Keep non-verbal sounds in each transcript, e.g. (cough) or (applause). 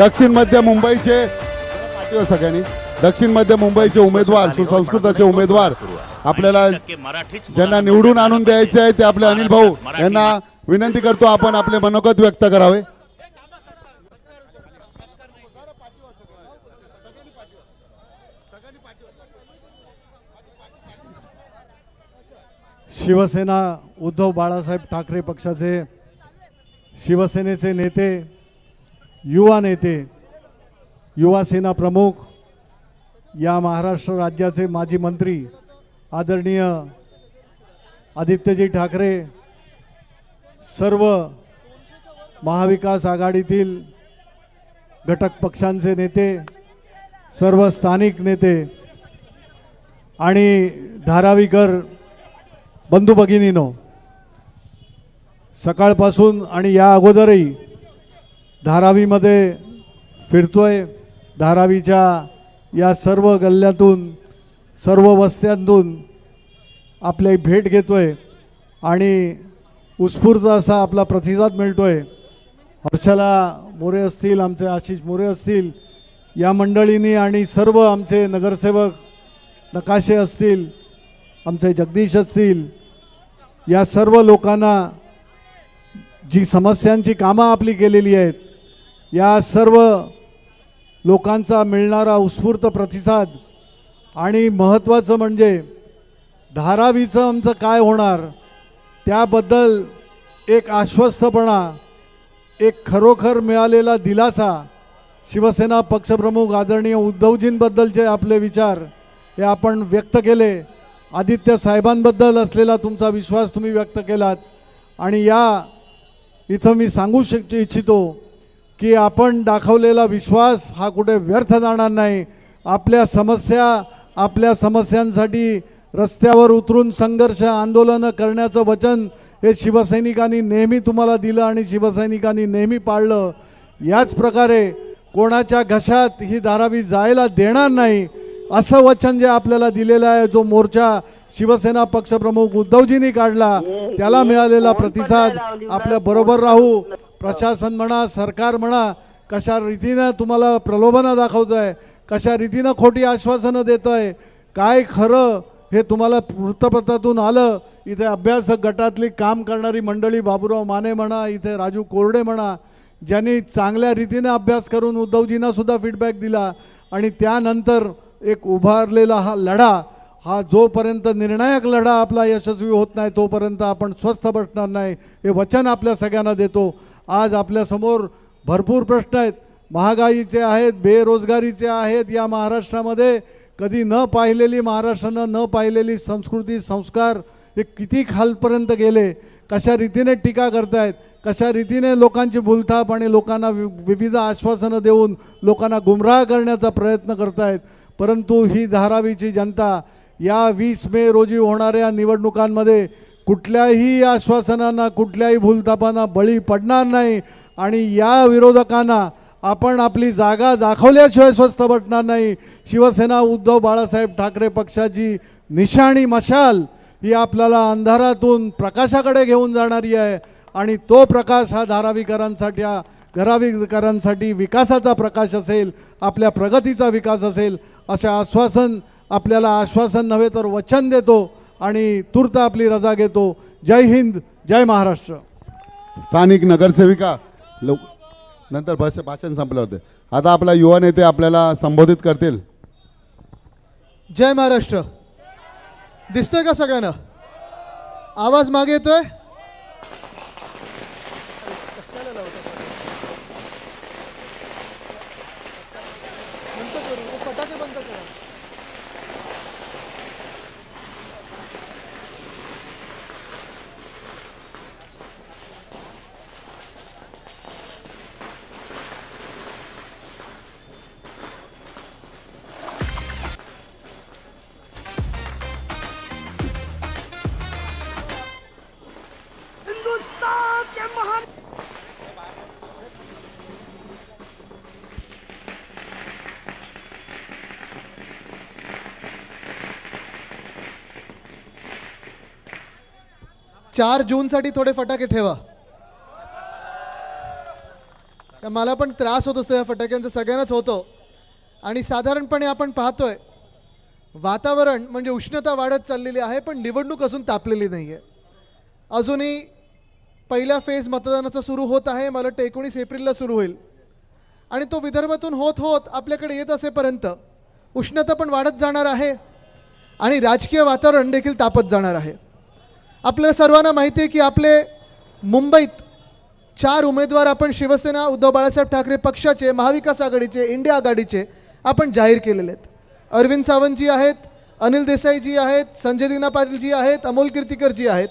दक्षिण मध्य मुंबईचे सगळ्यांनी. दक्षिण मध्य मुंबईचे उमेदवार सुसंस्कृत असे उमेदवार. आपल्याला ज्यांना निवडून आणून द्यायचे आहे ते आपले अनिल भाऊ. यांना विनंती करतो आपण आपले मनोगत व्यक्त करावे. शिवसेना उद्धव बाळासाहेब ठाकरे पक्षाचे शिवसेनेचे नेते युवा नेते युवा सेना प्रमुख या महाराष्ट्र राज्याचे माजी मंत्री आदरणीय आदित्यजी ठाकरे सर्व महाविकास आघाडीतील घटक पक्षांचे नेते सर्व स्थानिक नेते आणि धारावीकर बंधू भगिनीनो सकाळपासून आणि या अगोदरही धारावीमध्ये फिरतोय. धारावीच्या या सर्व गल्ल्यातून सर्व वस्त्यांतून आपली भेट घेतोय आणि उत्स्फूर्त असा आपला प्रतिसाद मिळतोय. हर्षला मोरे असतील आमचे आशिष मोरे असतील या मंडळींनी आणि सर्व आमचे नगरसेवक नकाशे असतील आमचे जगदीश असतील या सर्व लोकांना जी समस्यांची कामं आपली केलेली आहेत या सर्व लोकांचा मिळणारा उत्स्फूर्त प्रतिसाद आणि महत्त्वाचं म्हणजे धारावीचं आमचं काय होणार त्याबद्दल एक आश्वस्तपणा एक खरोखर मिळालेला दिलासा शिवसेना पक्षप्रमुख आदरणीय उद्धवजींबद्दलचे आपले विचार हे आपण व्यक्त केले. आदित्य साहेबांबद्दल असलेला तुमचा विश्वास तुम्ही व्यक्त केलात. आणि या इथं मी सांगू शक इच्छितो की आपण दाखवलेला विश्वास हा कुठे व्यर्थ जाणार नाही. आपल्या समस्या आपल्या समस्यांसाठी रस्त्यावर उतरून संघर्ष आंदोलनं करण्याचं वचन हे शिवसैनिकांनी नेहमी तुम्हाला दिलं आणि शिवसैनिकांनी नेहमी पाळलं. याच प्रकारे कोणाच्या घशात ही धारावी जायला देणार नाही असं वचन जे आपल्याला दिलेलं आहे जो मोर्चा शिवसेना पक्षप्रमुख उद्धवजींनी काढला त्याला मिळालेला प्रतिसाद आपल्या बरोबर राहू. प्रशासन म्हणा सरकार म्हणा कशा रीतीनं तुम्हाला प्रलोभनं दाखवतो आहे कशा रीतीनं खोटी आश्वासनं देतो आहे काय खरं हे तुम्हाला वृत्तपत्रातून आलं इथे अभ्यासक गटातली काम करणारी मंडळी बाबूराव माने म्हणा इथे राजू कोरडे म्हणा ज्यांनी चांगल्या रीतीने अभ्यास करून उद्धवजींना सुद्धा फीडबॅक दिला आणि त्यानंतर एक उभारलेला हा लढा हा जोपर्यंत निर्णायक लढा आपला यशस्वी होत नाही तोपर्यंत आपण स्वस्थ बसणार नाही. हे वचन आपल्या सगळ्यांना देतो. आज आपल्यासमोर भरपूर प्रश्न आहेत. महागाईचे आहेत बेरोजगारीचे आहेत. या महाराष्ट्रामध्ये कधी न पाहिलेली महाराष्ट्रानं न पाहिलेली संस्कृती संस्कार हे किती खालपर्यंत गेले? कशा रीतीने टीका करतायत? कशा रीतीने लोकांची भूलथाप आणि लोकांना वि विविध आश्वासनं देऊन लोकांना गुमराह करण्याचा प्रयत्न करतायत? परंतु ही धारावीची जनता या वीस मे रोजी होणाऱ्या निवडणुकांमध्ये कुठल्याही आश्वासनांना कुठल्याही भूलतापांना बळी पडणार नाही. आणि या विरोधकांना आपण आपली जागा दाखवल्याशिवाय स्वस्थ बसणार नाही. शिवसेना उद्धव बाळासाहेब ठाकरे पक्षाची निशाणी मशाल ही आपल्याला अंधारातून प्रकाशाकडे घेऊन जाणारी आहे. आणि तो प्रकाश हा धारावीकरांसाठी हा घरावीकरांसाठी विकासाचा प्रकाश असेल आपल्या प्रगतीचा विकास असेल असे आश्वासन आपल्याला आश्वासन नव्हे तर वचन देतो आणि तूर्त आपली रजा घेतो. जय हिंद जय महाराष्ट्र. स्थानिक नगरसेविका लो नंतर भाष भाषण संपलं होते आता आपला युवा नेते आपल्याला संबोधित करतील. जय महाराष्ट्र. दिसतोय का सगळ्यांना? आवाज मागे येतोय? चार जूनसाठी थोडे फटाके ठेवा. मला पण त्रास होत असतो या फटाक्यांचा सगळ्यांनाच होतो. आणि साधारणपणे आपण पाहतोय वातावरण म्हणजे उष्णता वाढत चाललेली आहे पण निवडणूक अजून तापलेली नाही आहे अजूनही पहिल्या फेज मतदानाचा सुरू होत आहे मला वाटतं एकोणीस एप्रिलला सुरू होईल. आणि तो विदर्भातून होत होत आपल्याकडे येत असेपर्यंत उष्णता पण वाढत जाणार आहे आणि राजकीय वातावरण देखील तापत जाणार आहे. आपल्याला सर्वांना माहिती आहे की आपले मुंबईत चार उमेदवार आपण शिवसेना उद्धव बाळासाहेब ठाकरे पक्षाचे महाविकास आघाडीचे इंडिया आघाडीचे आपण जाहीर केलेले आहेत. अरविंद सावंतजी आहेत अनिल देसाईजी आहेत संजय दिना पाटीलजी आहेत अमोल कीर्तिकरजी आहेत.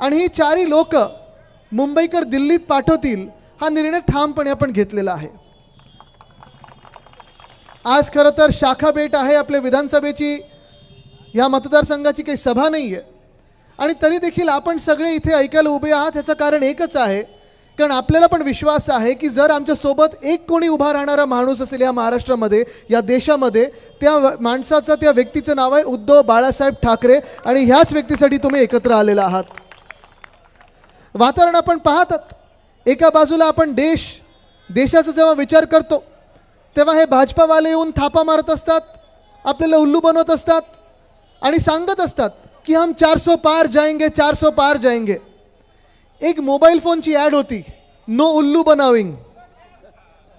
आणि ही चारही लोक मुंबईकर दिल्लीत पाठवतील हा निर्णय ठामपणे आपण घेतलेला आहे. आज खरं तर शाखा भेट आहे आपल्या विधानसभेची. या मतदारसंघाची काही सभा नाही आहे आणि तरी देखील आपण सगळे इथे ऐकायला उभे आहात ह्याचं कारण एकच आहे. कारण आपल्याला पण विश्वास आहे की जर आमच्यासोबत एक कोणी उभा राहणारा माणूस असेल या महाराष्ट्रामध्ये या देशामध्ये त्या माणसाचं त्या व्यक्तीचं नाव आहे उद्धव बाळासाहेब ठाकरे आणि ह्याच व्यक्तीसाठी तुम्ही एकत्र आलेला आहात. वातावरण आपण पाहतात. एका बाजूला आपण देश देशाचा जेव्हा विचार करतो तेव्हा हे भाजपावाले येऊन थापा मारत असतात आपल्याला उल्लू बनवत असतात आणि सांगत असतात की हम 400 पार जाएंगे 400 पार जाएंगे। एक मोबाईल फोनची ॲड होती नो उल्लू बनाविंग।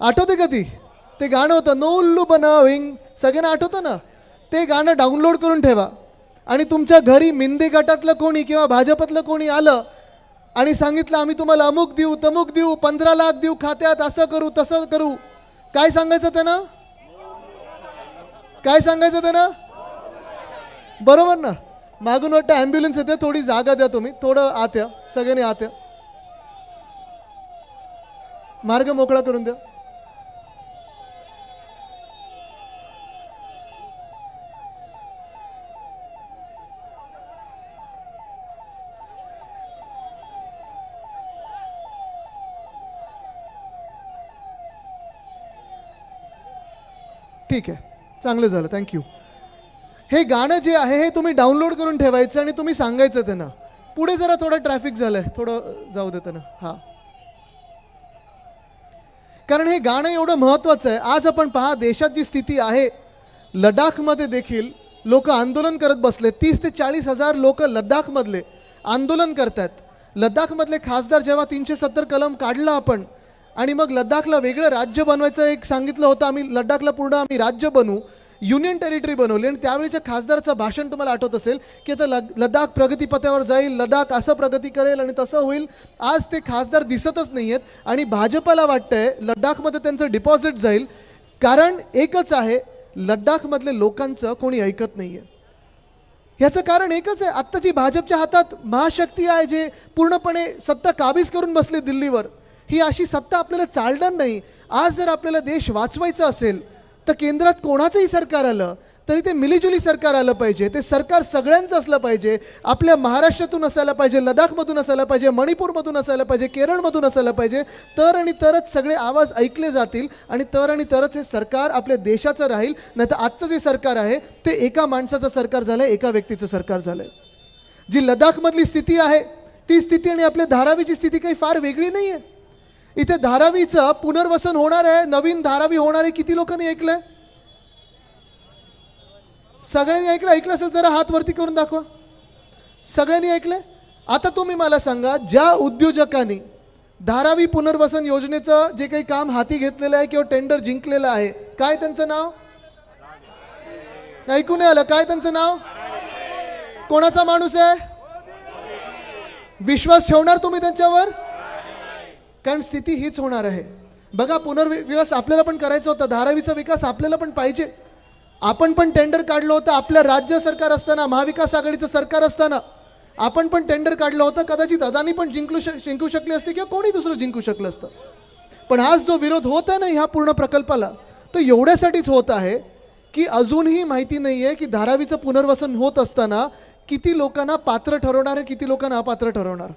आठवते का ती? ते गाणं होतं नो उल्लू बनाविंग। सगळ्यांना आठवतं ना? ते गाणं डाउनलोड करून ठेवा. आणि तुमच्या घरी मिंदे गटातलं कोणी किंवा भाजपातलं कोणी आलं आणि सांगितलं आम्ही तुम्हाला अमुक देऊ तमुक देऊ पंधरा लाख देऊ खात्यात असं करू तसं करू. काय सांगायचं त्यानं? काय सांगायचं त्यानं? बरोबर ना? मागून वाटतं ॲम्ब्युलन्स येते थोडी जागा द्या तुम्ही थोडं आत या सगळ्यांनी आत या. मार्ग मोकळा करून द्या. ठीक आहे. चांगलं झालं. थँक्यू हे गाणं जे आहे हे तुम्ही डाउनलोड करून ठेवायचं आणि तुम्ही सांगायचं त्यांना. पुढे जरा थोडं ट्रॅफिक झालंय. थोडं जाऊ दे त्यांना. हां. कारण हे गाणं एवढं महत्त्वाचं आहे. आज आपण पहा देशात जी स्थिती आहे लडाखमध्ये देखील लोक आंदोलन करत बसले. तीस ते चाळीस हजार लोक लडाखमधले आंदोलन करतात लडाखमधले खासदार जेव्हा तीनशे सत्तर कलम काढलं आपण आणि मग लडाखला वेगळं राज्य बनवायचं एक सांगितलं होतं आम्ही लडाखला पूर्ण आम्ही राज्य बनवू युनियन टेरिटरी बनवली आणि त्यावेळीच्या खासदाराचं भाषण तुम्हाला आठवत असेल की आता लग लडाख प्रगतीपथावर जाईल लडाख असं प्रगती करेल आणि तसं होईल. आज ते खासदार दिसतच नाही आहेत आणि भाजपला वाटतंय लडाखमध्ये त्यांचं डिपॉझिट जाईल. कारण एकच आहे लडाखमधले लोकांचं कोणी ऐकत नाही आहे ह्याचं कारण एकच आहे आत्ता जी भाजपच्या हातात महाशक्ती आहे जे पूर्णपणे सत्ता काबीज करून बसले दिल्लीवर ही अशी सत्ता आपल्याला चालणार नाही. आज जर आपल्याला देश वाचवायचा असेल तर केंद्रात कोणाचंही सरकार आलं तरी ते मिलीजुली सरकार आलं पाहिजे. ते सरकार सगळ्यांचं असलं पाहिजे. आपल्या महाराष्ट्रातून असायला पाहिजे लडाखमधून असायला पाहिजे मणिपूरमधून असायला पाहिजे केरळमधून असायला पाहिजे. तर आणि तरच सगळे आवाज ऐकले जातील आणि तर आणि तरच हे सरकार आपल्या देशाचं राहील. नाही तर आजचं जे सरकार आहे ते एका माणसाचं सरकार झालं आहे एका व्यक्तीचं सरकार झालं आहे जी लडाखमधली स्थिती आहे ती स्थिती आणि आपल्या धारावीची स्थिती काही फार वेगळी नाही आहे इथे धारावीचं पुनर्वसन होणार आहे नवीन धारावी होणार आहे. किती लोकांनी ऐकलंय? सगळ्यांनी ऐकलं? ऐकलं असेल जरा हात वरती करून दाखवा. सगळ्यांनी ऐकलंय? आता तुम्ही मला सांगा ज्या उद्योजकांनी धारावी पुनर्वसन योजनेचं जे काही काम हाती घेतलेलं आहे किंवा टेंडर जिंकलेलं आहे काय त्यांचं नाव? ऐकून आलं? काय त्यांचं नाव? कोणाचा माणूस आहे? विश्वास ठेवणार तुम्ही त्यांच्यावर? कारण स्थिती हीच होणार आहे. बघा पुनर्विकास आपल्याला पण करायचा होता. धारावीचा विकास आपल्याला पण पाहिजे. आपण पण टेंडर काढलं होतं. आपल्या राज्य सरकार असताना महाविकास आघाडीचं सरकार असताना आपण पण टेंडर काढलं होतं. कदाचित अदानी पण जिंकलू शक जिंकू शकले असते किंवा कोणी दुसरं जिंकू शकलं असतं. पण आज जो विरोध होत आहे ना ह्या पूर्ण प्रकल्पाला तो एवढ्यासाठीच होत आहे की अजूनही माहिती नाही आहे की धारावीचं पुनर्वसन होत असताना किती लोकांना पात्र ठरवणार आहे किती लोकांना अपात्र ठरवणार.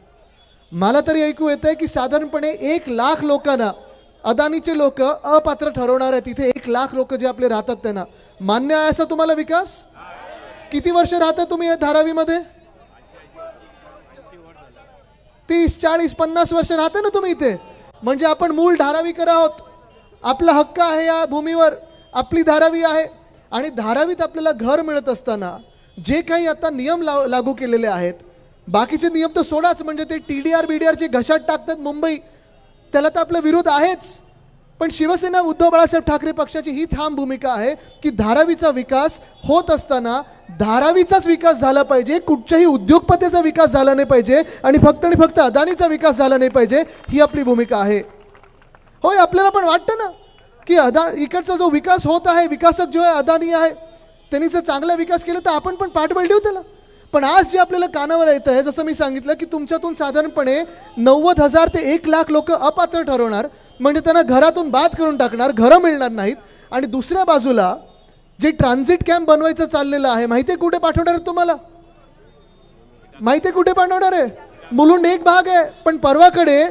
मला तरी ऐकू येत आहे की साधारणपणे एक लाख लोकांना अदानीचे लोक अपात्र ठरवणार आहेत. तिथे एक लाख लोक जे आपले राहतात त्यांना. मान्य आहे असा तुम्हाला विकास? किती वर्ष राहता तुम्ही या धारावीमध्ये? तीस चाळीस पन्नास वर्ष राहता ना तुम्ही इथे? म्हणजे आपण मूळ धारावीकर आहोत. आपला हक्क आहे या भूमीवर. आपली धारावी आहे. आणि धारावीत आपल्याला घर मिळत असताना जे काही आता नियम ला लागू केलेले आहेत बाकीचे नियम तर सोडाच म्हणजे ते T D R B D आरचे घशात टाकतात मुंबई त्याला तर आपला विरोध आहेच. पण शिवसेना उद्धव बाळासाहेब ठाकरे पक्षाची ही ठाम भूमिका आहे की धारावीचा विकास होत असताना धारावीचाच विकास झाला पाहिजे कुठच्याही उद्योगपतीचा विकास झाला नाही पाहिजे आणि फक्त आणि फक्त अदानीचा विकास झाला नाही पाहिजे ही आपली भूमिका आहे. होय आपल्याला पण वाटतं ना की अदा इकडचा जो विकास होत आहे विकासक जो आहे अदानी आहे त्यांनी जर चांगला विकास केला तर आपण पण पाठबळ देऊ त्याला. पण आज जे आपल्याला कानावर येतं आहे जसं मी सांगितलं की तुमच्यातून साधारणपणे नव्वद हजार ते एक लाख लोक अपात्र ठरवणार म्हणजे त्यांना घरातून बाद करून टाकणार घरं मिळणार नाहीत. आणि दुसऱ्या बाजूला जे ट्रान्झिट कॅम्प बनवायचं चाललेलं आहे माहिती आहे कुठे पाठवणार आहे तुम्हाला? माहिती आहे कुठे पाठवणार आहे? मुलुंड एक भाग आहे पण परवाकडे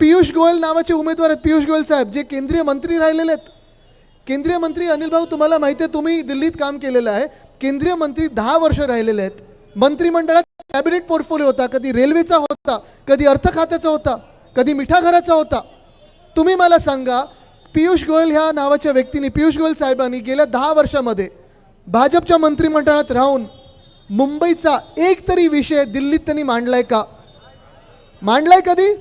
पियुष गोयल नावाचे उमेदवार आहेत. पियुष गोयल साहेब जे केंद्रीय मंत्री राहिलेले आहेत. केंद्रीय मंत्री अनिल भाऊ तुम्हाला माहिती आहे तुम्ही दिल्लीत काम केलेलं आहे. केंद्रीय मंत्री दहा वर्ष राहिलेले आहेत. मंत्रिमंडळात कॅबिनेट पोर्टफोलिओ होता कधी रेल्वेचा होता कधी अर्थ खात्याचा होता कधी मिठाघराचा होता. तुम्ही मला सांगा पियुष गोयल ह्या नावाच्या व्यक्तीने पियुष गोयल साहेबांनी गेल्या दहा वर्षामध्ये भाजपच्या मंत्रिमंडळात राहून मुंबईचा एक तरी विषय दिल्लीत त्यांनी मांडलाय का? मांडलाय कधी?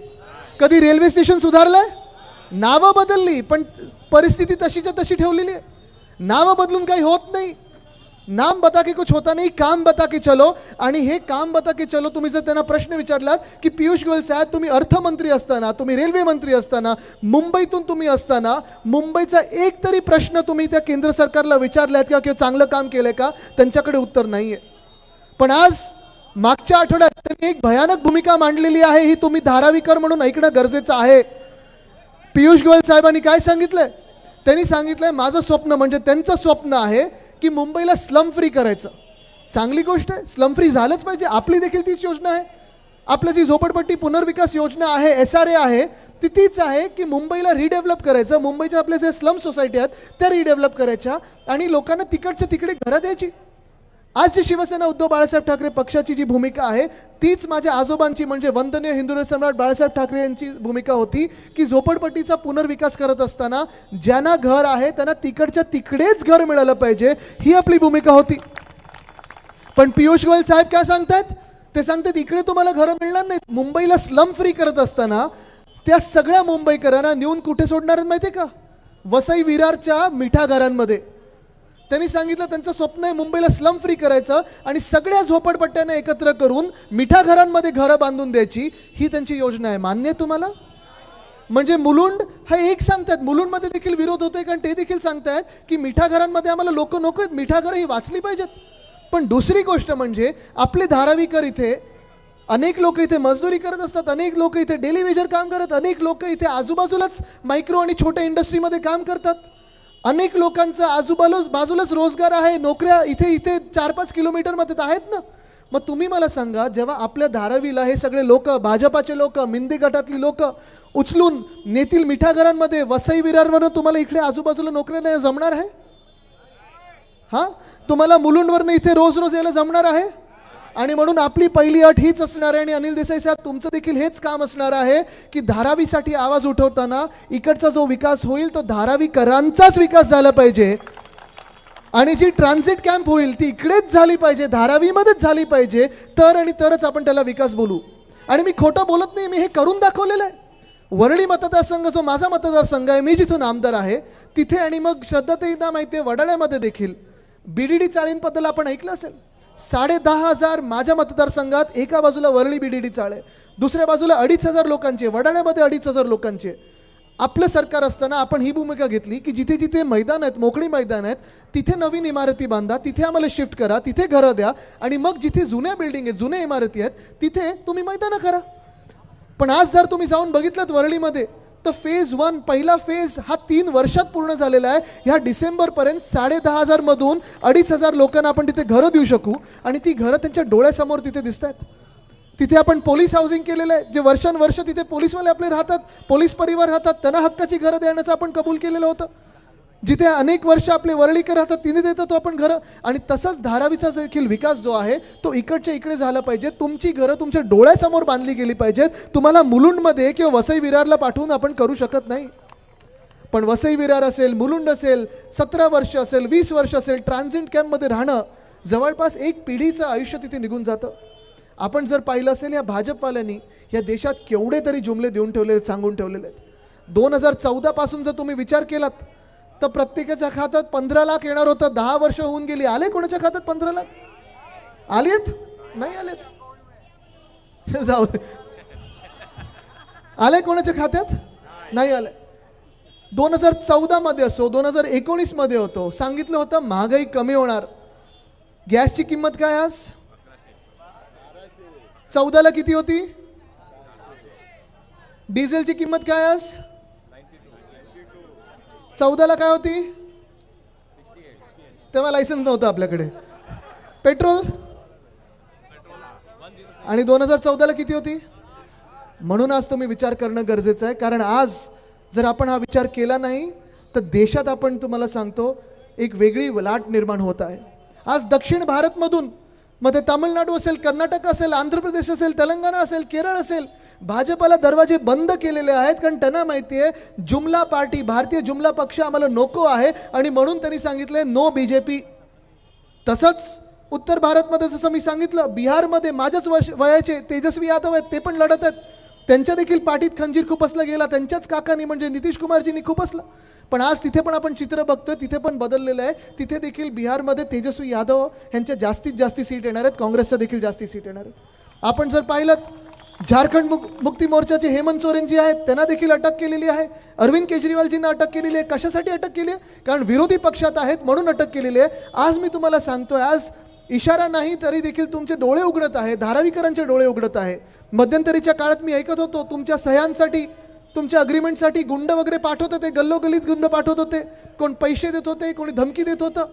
कधी रेल्वे स्टेशन सुधारलंय? नावं बदलली पण परिस्थिती तशीच्या तशी ठेवलेली आहे. नावं बदलून काही होत नाही. नाम बता की कुछ होता नाही काम बता की चलो। आणि हे काम बता की चलो तुम्ही जर त्यांना प्रश्न विचारलात की पियुष गोयल साहेब तुम्ही अर्थमंत्री असताना तुम्ही रेल्वे मंत्री असताना मुंबईतून तुम्ही असताना मुंबईचा एक तरी प्रश्न तुम्ही त्या केंद्र सरकारला विचारलात का किंवा चांगलं काम केलंय का त्यांच्याकडे उत्तर नाही आहे पण आज मागच्या आठवड्यात त्यांनी एक भयानक भूमिका मांडलेली आहे ही तुम्ही धारावीकर म्हणून ऐकणं गरजेचं आहे. पियुष गोयल साहेबांनी काय सांगितलंय? त्यांनी सांगितलंय माझं स्वप्न म्हणजे त्यांचं स्वप्न आहे की मुंबईला स्लम फ्री करायचं. चांगली गोष्ट आहे स्लम फ्री झालंच पाहिजे. आपली देखील तीच योजना आहे. आपलं जी झोपडपट्टी पुनर्विकास योजना आहे एस आर ए आहे ती तीच आहे की मुंबईला रिडेव्हलप करायचं. मुंबईच्या आपल्या जे स्लम सोसायटी आहेत त्या रिडेव्हलप करायच्या आणि लोकांना तिकडच्या तिकडे घरं द्यायची. आज जी शिवसेना उद्धव बाळासाहेब ठाकरे पक्षाची जी भूमिका आहे तीच माझ्या आजोबांची म्हणजे वंदनीय हिंदू सम्राट बाळासाहेब ठाकरे यांची भूमिका होती की झोपडपट्टीचा पुनर्विकास करत असताना ज्यांना घर आहे त्यांना तिकडच्या तिकडेच घर मिळालं पाहिजे ही आपली भूमिका होती. पण पियुष गोयल साहेब काय सांगतात? ते सांगतात इकडे तुम्हाला घरं मिळणार नाहीत मुंबईला स्लम फ्री करत असताना त्या सगळ्या मुंबईकरांना नेऊन कुठे सोडणार माहिती आहे का? वसई विरारच्या मिठा घरांमध्ये त्यांनी सांगितलं त्यांचं स्वप्न आहे मुंबईला स्लम फ्री करायचं आणि सगळ्या झोपडपट्ट्यांना एकत्र करून मिठा घरांमध्ये घरं बांधून द्यायची. ही त्यांची योजना आहे. मान्य आहे तुम्हाला? म्हणजे मुलुंड हा एक सांगतात. मुलुंडमध्ये देखील विरोध होतोय कारण ते देखील सांगतायत की मिठा घरांमध्ये आम्हाला लोक नको आहेत. मिठा घरं ही वाचली पाहिजेत. पण दुसरी गोष्ट म्हणजे आपले धारावीकर इथे अनेक लोक इथे मजदुरी करत असतात अनेक लोक इथे डेली वेजर काम करत अनेक लोक इथे आजूबाजूलाच मायक्रो आणि छोट्या इंडस्ट्रीमध्ये काम करतात. अनेक लोकांचा आजूबाजूच बाजूलाच रोजगार आहे नोकऱ्या इथे इथे चार पाच किलोमीटरमध्ये तर आहेत ना. मग तुम्ही मला सांगा जेव्हा आपल्या धारावीला हे सगळे लोक भाजपाचे लोक मिंदी गटातली लोक उचलून नेतील मिठा घरांमध्ये वसई विरारवरून तुम्हाला इकडे आजूबाजूला नोकऱ्या नाही जमणार आहे? हां? तुम्हाला मुलुंडवरनं इथे रोज रोज यायला जमणार आहे? आणि म्हणून आपली पहिली अट हीच असणार आहे आणि अनिल देसाई साहेब तुमचं देखील हेच काम असणार आहे की धारावीसाठी आवाज उठवताना इकडचा जो विकास होईल तो धारावीकरांचाच विकास झाला पाहिजे. आणि जी ट्रान्झिट कॅम्प होईल ती इकडेच झाली पाहिजे धारावीमध्येच झाली पाहिजे तर आणि तरच आपण त्याला विकास बोलू. आणि मी खोटं बोलत नाही मी हे करून दाखवलेलं आहे. वरळी मतदारसंघ जो माझा मतदारसंघ आहे मी जिथून आमदार आहे तिथे आणि मग श्रद्धाताईंना माहिती आहे वडाळ्यामध्ये देखील. बी डी डी चाळींबद्दल आपण ऐकलं असेल. साडे दहा हजार माझ्या मतदारसंघात एका बाजूला वरळी बी डी डी चाळे दुसऱ्या बाजूला अडीच हजार लोकांचे वडाळ्यामध्ये अडीच हजार लोकांचे. आपलं सरकार असताना आपण ही भूमिका घेतली की जिथे जिथे मैदान आहेत मोकळी मैदान आहेत तिथे नवीन इमारती बांधा तिथे आम्हाला शिफ्ट करा तिथे घरं द्या आणि मग जिथे जुन्या बिल्डिंग आहेत जुन्या इमारती आहेत तिथे तुम्ही मैदानं करा. पण आज जर तुम्ही जाऊन बघितलं वरळीमध्ये तर फेज वन पहिला फेज हा तीन वर्षात पूर्ण झालेला आहे. ह्या डिसेंबरपर्यंत साडे दहा हजारमधून अडीच हजार लोकांना आपण तिथे घरं देऊ शकू. आणि ती घरं त्यांच्या डोळ्यासमोर तिथे दिसत आहेत तिथे आपण पोलीस हाऊसिंग केलेलं आहे. जे वर्षानुवर्ष तिथे पोलीसवाले आपले राहतात पोलीस परिवार राहतात त्यांना हक्काची घरं देण्याचं आपण कबूल केलेलं होतं. जिथे अनेक वर्ष आपले वरळीकर राहतात तिने देतो तो आपण घरं. आणि तसंच धारावीचा देखील विकास जो आहे तो इकडच्या इकडे झाला पाहिजे. तुमची घरं तुमच्या डोळ्यासमोर बांधली गेली पाहिजेत. तुम्हाला मुलुंडमध्ये किंवा वसई विरारला पाठवून आपण करू शकत नाही. पण वसई विरार असेल मुलुंड असेल सतरा वर्ष असेल वीस वर्ष असेल ट्रान्झिट कॅम्पमध्ये राहणं जवळपास एक पिढीचं आयुष्य तिथे निघून जातं. आपण जर पाहिलं असेल या भाजपवाल्यांनी या देशात केवढे तरी जुमले देऊन ठेवलेले सांगून ठेवलेले आहेत. दोन हजार चौदापासून जर तुम्ही विचार केलात तर प्रत्येकाच्या खात्यात पंधरा लाख येणार होतं. दहा वर्ष होऊन गेली. आले कोणाच्या खात्यात पंधरा लाख? आलेत? नाही आलेत. (laughs) जाऊ दे. आले कोणाच्या खात्यात? नाही आले. दोन हजार चौदामध्ये असो दोन हजार एकोणीसमध्ये होतो. सांगितलं होतं महागाई कमी होणार. गॅसची किंमत काय आज? चौदाला किती होती? डिझेलची किंमत काय आज? चौदाला काय होती? तेव्हा लायसन्स नव्हतं आपल्याकडे. पेट्रोल आणि दोन हजार चौदाला किती होती? म्हणून आज तुम्ही विचार करणं गरजेचं आहे. कारण आज जर आपण हा विचार केला नाही तर देशात आपण तुम्हाला सांगतो एक वेगळी लाट निर्माण होत आहे. आज दक्षिण भारतमधून मध्ये तामिळनाडू असेल कर्नाटक असेल आंध्र प्रदेश असेल तेलंगणा असेल केरळ असेल भाजपला दरवाजे बंद केलेले आहेत कारण त्यांना माहिती आहे जुमला पार्टी भारतीय जुमला पक्ष आम्हाला नको आहे. आणि म्हणून त्यांनी सांगितले नो बी जे पी तसंच उत्तर भारतमध्ये जसं मी सांगितलं बिहारमध्ये माझ्याच वर्ष वयाचे तेजस्वी यादव आहेत ते पण लढत आहेत. त्यांच्या देखील पाठीत खंजीर खुपसला गेला त्यांच्याच काकांनी म्हणजे नितीश कुमारजींनी खुपसलं पण आज तिथे पण आपण चित्र बघतोय तिथे पण बदललेलं आहे. तिथे देखील बिहारमध्ये तेजस्वी यादव यांच्या जास्तीत जास्त सीट येणार आहेत काँग्रेसच्या देखील जास्ती सीट येणार आहेत. आपण जर पाहिलं झारखंड मुक मुक्ती मोर्चाचे हेमंत सोरेन जी आहेत त्यांना देखील अटक केलेली आहे. अरविंद केजरीवालजींना अटक केलेली आहे. कशासाठी अटक केली आहे? कारण विरोधी पक्षात आहेत म्हणून अटक केलेली आहे. आज मी तुम्हाला सांगतोय आज इशारा नाही तरी देखील तुमचे डोळे उघडत आहे धारावीकरांचे डोळे उघडत आहे. मध्यंतरीच्या काळात मी ऐकत होतो तुमच्या सह्यांसाठी तुमच्या अग्रीमेंटसाठी गुंड वगैरे पाठवत होते गल्लोगल्लीत गुंड पाठवत होते. कोण पैसे देत होते कोणी धमकी देत होतं.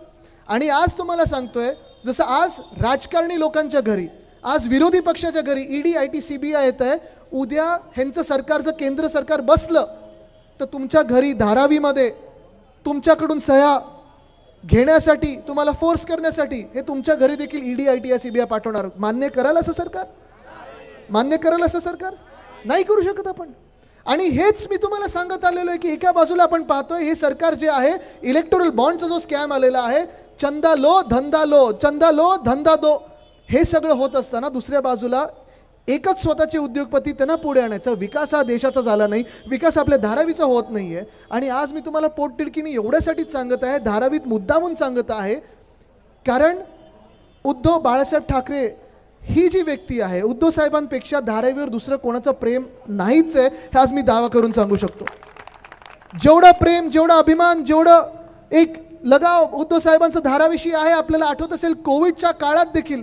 आणि आज तुम्हाला सांगतोय जसं आज राजकारणी लोकांच्या घरी आज विरोधी पक्षाच्या घरी ED I T C B I येत आहे. उद्या ह्यांचं सरकार जर केंद्र सरकार बसलं तर तुमच्या घरी धारावीमध्ये तुमच्याकडून सह्या घेण्यासाठी तुम्हाला फोर्स करण्यासाठी हे तुमच्या घरी देखील ED I T I C B I पाठवणार. मान्य कराल असं सरकार? मान्य कराल असं सरकार? नाही करू शकत आपण. आणि हेच मी तुम्हाला सांगत आलेलो आहे की एका बाजूला आपण पाहतोय हे सरकार जे आहे इलेक्टोरल बॉन्डचा जो स्कॅम आलेला आहे चंदा लो धंदा लो चंदा लो धंदा दो. हे सगळं होत असताना दुसऱ्या बाजूला एकच स्वतःचे उद्योगपती त्यांना पुढे आणायचा. विकास हा देशाचा झाला नाही. विकास आपल्या धारावीचा होत नाही आहे आणि आज मी तुम्हाला पोटतिडकीने एवढ्यासाठीच सांगत आहे धारावीत मुद्दामून सांगत आहे कारण उद्धव बाळासाहेब ठाकरे ही जी व्यक्ती आहे उद्धव साहेबांपेक्षा धारावीवर दुसरं कोणाचं प्रेम नाहीच आहे हे आज मी दावा करून सांगू शकतो. जेवढं प्रेम जेवढं अभिमान जेवढं एक लगाव उद्धव साहेबांचं धाराविषयी आहे आपल्याला आठवत असेल कोविडच्या काळात देखील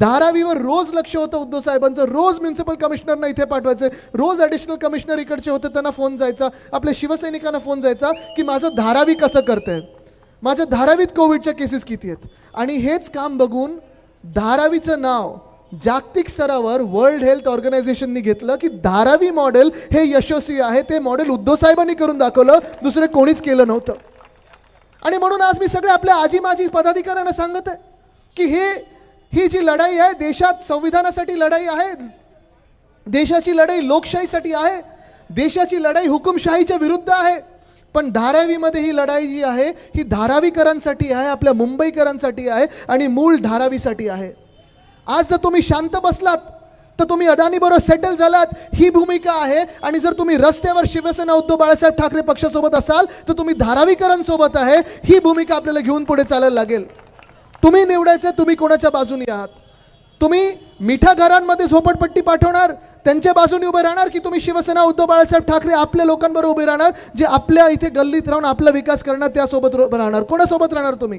धारावीवर रोज लक्ष होतं उद्धव साहेबांचं. रोज म्युन्सिपल कमिशनरना इथे पाठवायचं. रोज ॲडिशनल कमिशनर इकडचे होते त्यांना फोन जायचा. आपल्या शिवसैनिकांना फोन जायचा की माझं धारावी कसं करतंय? माझ्या धारावीत कोविडच्या केसेस किती आहेत? आणि हेच काम बघून धारावीचं नाव जागतिक स्तरावर वर्ल्ड हेल्थ ऑर्गनायझेशननी घेतलं की धारावी मॉडेल हे यशस्वी आहे. ते मॉडेल उद्धव साहेबांनी करून दाखवलं. दुसरं कोणीच केलं नव्हतं. आणि म्हणून आज मी सगळे आपल्या आजी माजी पदाधिकाऱ्यांना सांगत आहे की हे ही जी लढाई आहे देशात संविधानासाठी लढाई आहे देशाची लढाई लोकशाहीसाठी आहे देशाची लढाई हुकुमशाहीच्या विरुद्ध आहे पण धारावीमध्ये ही लढाई जी आहे ही धारावीकरांसाठी आहे आपल्या मुंबईकरांसाठी आहे आणि मूळ धारावीसाठी आहे. आज जर तुम्ही शांत बसलात तर तुम्ही अदानीबरोबर सेटल झालात ही भूमिका आहे आणि जर तुम्ही रस्त्यावर शिवसेना उद्धव बाळासाहेब ठाकरे पक्षासोबत असाल तर तुम्ही धारावीकरांसोबत आहे ही भूमिका आपल्याला घेऊन पुढे चालायला लागेल. तुम्ही निवडायचं तुम्ही कोणाच्या बाजूने आहात? तुम्ही मिठा घरांमध्ये झोपडपट्टी पाठवणार त्यांच्या बाजूने उभे राहणार की तुम्ही शिवसेना उद्धव बाळासाहेब ठाकरे आपल्या लोकांबरोबर उभे राहणार जे आपल्या इथे गल्लीत राहून आपला विकास करणार त्यासोबत राहणार? कोणासोबत राहणार तुम्ही?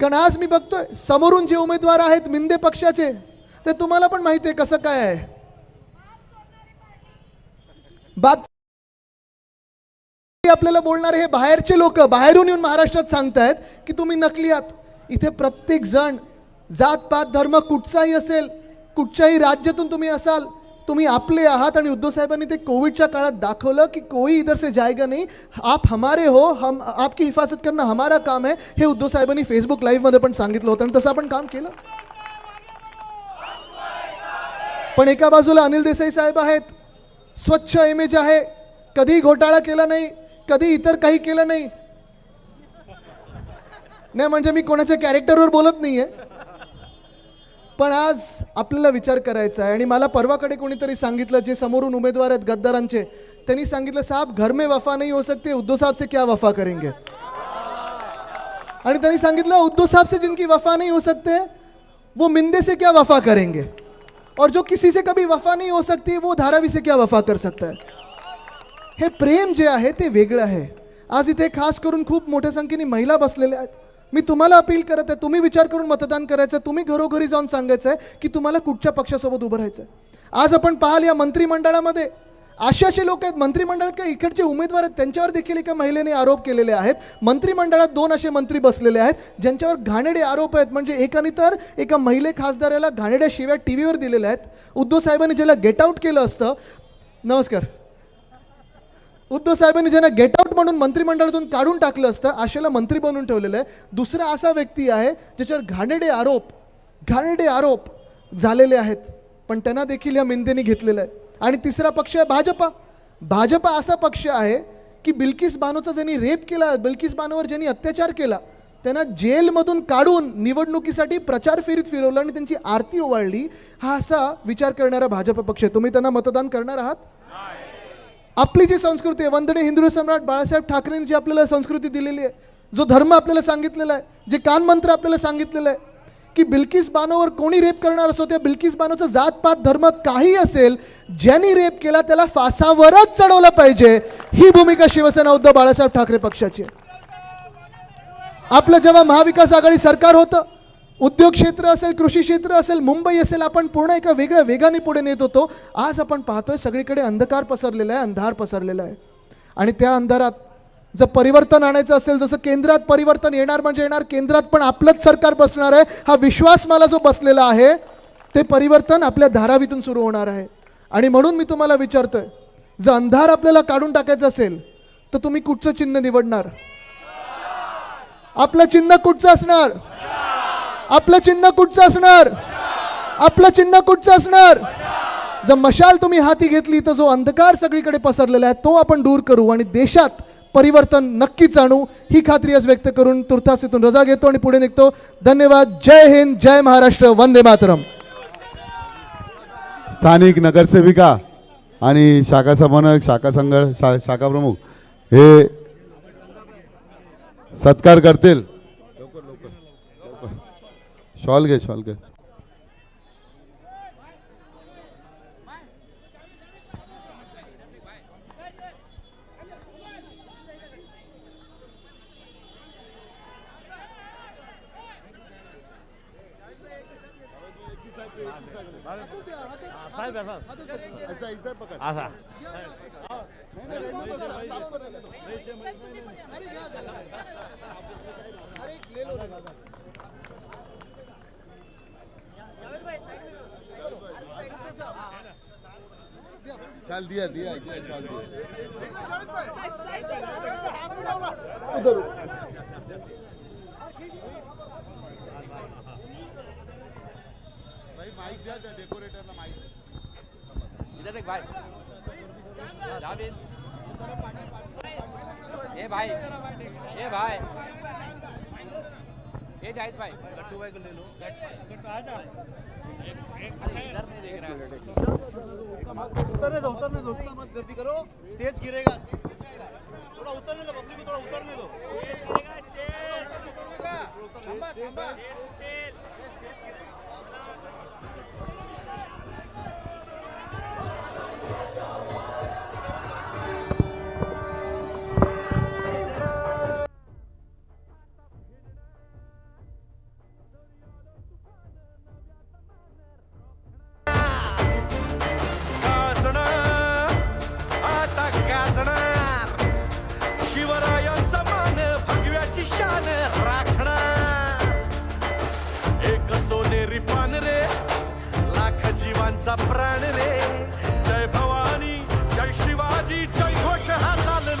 कारण आज मी बघतोय समोरून जे उमेदवार आहेत मिंदे पक्षाचे ते तुम्हाला पण माहिती आहे कसं काय आहे. बात आपल्याला बोलणारे हे बाहेरचे लोक बाहेरून येऊन महाराष्ट्रात सांगतायत की तुम्ही नकली आहात. इथे प्रत्येक जण जात पात धर्म कुठचाही असेल कुठच्याही राज्यातून तुम्ही असाल तुम्ही आपले आहात आणि उद्धव साहेबांनी ते कोविडच्या काळात दाखवलं की कोई इधर से जायगा नाही. आप हमारे हो हम आपकी हिफाजत करणं हमारा काम आहे हे उद्धव साहेबांनी फेसबुक लाईव्हमध्ये पण सांगितलं होतं आणि तसं आपण काम केलं. पण एका बाजूला अनिल देसाई साहेब आहेत स्वच्छ इमेज आहे कधी घोटाळा केला नाही. कधी इतर काही केलं नाही. नाही म्हणजे मी कोणाच्या कॅरेक्टरवर बोलत नाहीये. पण आज आपल्याला विचार करायचा आहे आणि मला परवाकडे कोणीतरी सांगितलं जे समोरून उमेदवार आहेत गद्दारांचे त्यांनी सांगितलं साहब घर में वफा नहीं हो सकते उद्धव साहब से क्या वफा करेंगे? आणि त्यांनी सांगितलं उद्धव साहब से जिनकी वफा नहीं हो सकते वो मिंदे से क्या वफा करेंगे? और जो किसी से कभी वफा नहीं हो सकती वो धारावी से क्या वफा कर सकता है? हे प्रेम जे आहे ते वेगळं आहे. आज इथे खास करून खूप मोठ्या संख्येने महिला बसलेल्या आहेत. मी तुम्हाला अपील करत आहे तुम्ही विचार करून मतदान करायचं आहे तुम्ही घरोघरी जाऊन सांगायचं आहे की तुम्हाला कुठच्या पक्षासोबत उभं राहायचं आहे आज आपण पाहाल या मंत्रिमंडळामध्ये असे असे लोक आहेत मंत्रिमंडळात काही इकडचे उमेदवार आहेत त्यांच्यावर देखील एका महिलेने आरोप केलेले आहेत. मंत्रिमंडळात दोन असे मंत्री बसलेले आहेत ज्यांच्यावर घाणेडे आरोप आहेत. म्हणजे एकाने तर एका महिले खासदाराला घाणेड्या शिव्या टी व्हीवर दिलेल्या आहेत. उद्धव साहेबांनी ज्याला गेट आउट केलं असतं नमस्कार. उद्धव साहेबांनी ज्यांना गेट आउट म्हणून मंत्रिमंडळातून काढून टाकलं असतं आशेला मंत्री बनवून ठेवलेलं आहे. दुसरा असा व्यक्ती आहे ज्याच्यावर घाणेडे आरोप घाणेडे आरोप झालेले आहेत. पण त्यांना देखील या मिंदेने घेतलेलं आहे. आणि तिसरा पक्ष आहे भाजपा. भाजपा असा पक्ष आहे की बिल्किस बानोचा ज्यांनी रेप केला बिल्किस बानोवर ज्यांनी अत्याचार केला त्यांना जेलमधून काढून निवडणुकीसाठी प्रचार फेरीत फिरवलं आणि त्यांची आरती ओवाळली हा असा विचार करणारा भाजप पक्ष आहे. तुम्ही त्यांना मतदान करणार आहात? आपली जी संस्कृती आहे वंदने हिंदू सम्राट बाळासाहेब ठाकरेंनी जी आपल्याला संस्कृती दिलेली आहे जो धर्म आपल्याला सांगितलेला आहे जे कानमंत्र आपल्याला सांगितलेलं आहे की बिल्किस बानोवर कोणी रेप करणार असो त्या बिल्किस बानोचा जातपात धर्म काही असेल ज्यांनी रेप केला त्याला फासावरच चढवलं पाहिजे. ही भूमिका शिवसेना उद्धव बाळासाहेब ठाकरे पक्षाची आपलं जेव्हा महाविकास आघाडी सरकार होतं उद्योग क्षेत्र असेल कृषी क्षेत्र असेल मुंबई असेल आपण पूर्ण एका वेगळ्या वेगाने पुढे नेत होतो. आज आपण पाहतोय सगळीकडे अंधकार पसरलेला आहे अंधार पसरलेला आहे. आणि त्या अंधारात जर परिवर्तन आणायचं असेल जसं केंद्रात परिवर्तन येणार म्हणजे येणार केंद्रात पण आपलंच सरकार बसणार आहे. हा विश्वास मला जो बसलेला आहे ते परिवर्तन आपल्या धारावीतून सुरू होणार आहे. आणि म्हणून मी तुम्हाला विचारतोय जर अंधार आपल्याला काढून टाकायचं असेल तर तुम्ही कुठचं चिन्ह निवडणार? आपलं चिन्ह कुठचं असणार? आपलं चिन्ह कुठचं असणार? आपलं चिन्ह कुठचं असणार? जर मशाल तुम्ही हाती घेतली तर जो अंधकार सगळीकडे पसरलेला आहे तो आपण दूर करू आणि देशात परिवर्तन नक्कीच आणू. ही खात्री आज व्यक्त करून तुर्तास इथून रजा घेतो आणि पुढे निघतो. धन्यवाद. जय हिंद जय महाराष्ट्र. वंदे मातरम. स्थानिक नगरसेविका आणि शाखा समन्वयक शाखा संघ शा शाखा प्रमुख हे सत्कार करतील. शॉल गए शॉल गए अरे शाल दिया दिया दिया शाल दिया। भाई माइक द्या त्या डेकोरेटरला माइक इधर देख भाई। जावेद ए भाई ए भाई। ए जाहिद भाई. कट्टू भाई को ले लो इधर नहीं देख रहा है उतरने दो उतरने दो उतना मत गर्दी करो स्टेज गिरेगा स्टेज गिर जाएगा थोड़ा उतरने दो. पब्लिक को थोड़ा उतरने दो.